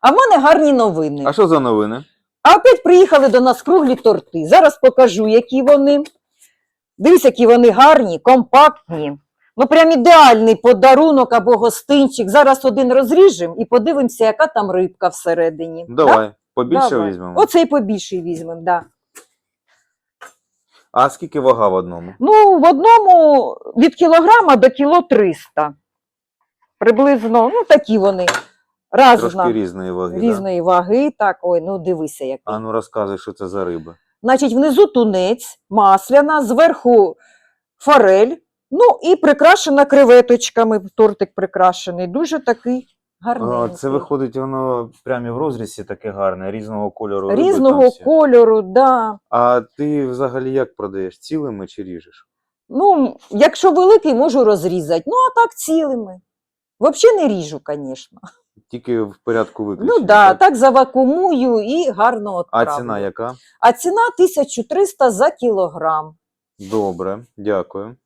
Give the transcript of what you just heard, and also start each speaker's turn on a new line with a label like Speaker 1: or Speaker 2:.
Speaker 1: А в мене гарні новини.
Speaker 2: А що за новини?
Speaker 1: А опять приїхали до нас круглі торти. Зараз покажу, які вони. Дивись, які вони гарні, компактні. Ну, прям ідеальний подарунок або гостинчик. Зараз один розріжемо і подивимося, яка там рибка всередині. Да?
Speaker 2: Давай, побільше
Speaker 1: Давай.
Speaker 2: візьмемо.
Speaker 1: Оцей побільший візьмемо, да.
Speaker 2: А скільки вага в одному?
Speaker 1: Ну, в одному від кілограма до кіло 300. Приблизно, ну такі вони.
Speaker 2: Трошки
Speaker 1: Разна,
Speaker 2: різної ваги. Да?
Speaker 1: ваги. Так, ой, ну дивися, який.
Speaker 2: А ну розказуй, що це за риба.
Speaker 1: Значить, внизу тунець, масляна, зверху форель, ну і прикрашена креветочками. Тортик прикрашений. Дуже такий гарний.
Speaker 2: Це виходить, воно прямо в розрізі таке гарне, різного кольору.
Speaker 1: Різного
Speaker 2: всі.
Speaker 1: кольору, да.
Speaker 2: А ти взагалі як продаєш? Цілими чи ріжеш?
Speaker 1: Ну, якщо великий, можу розрізати. Ну, а так цілими. Взагалі не ріжу, звісно.
Speaker 2: Тільки в порядку виключення.
Speaker 1: Ну да, так завакумую і гарно
Speaker 2: А ціна яка?
Speaker 1: А ціна 1300 за кілограм.
Speaker 2: Добре, дякую.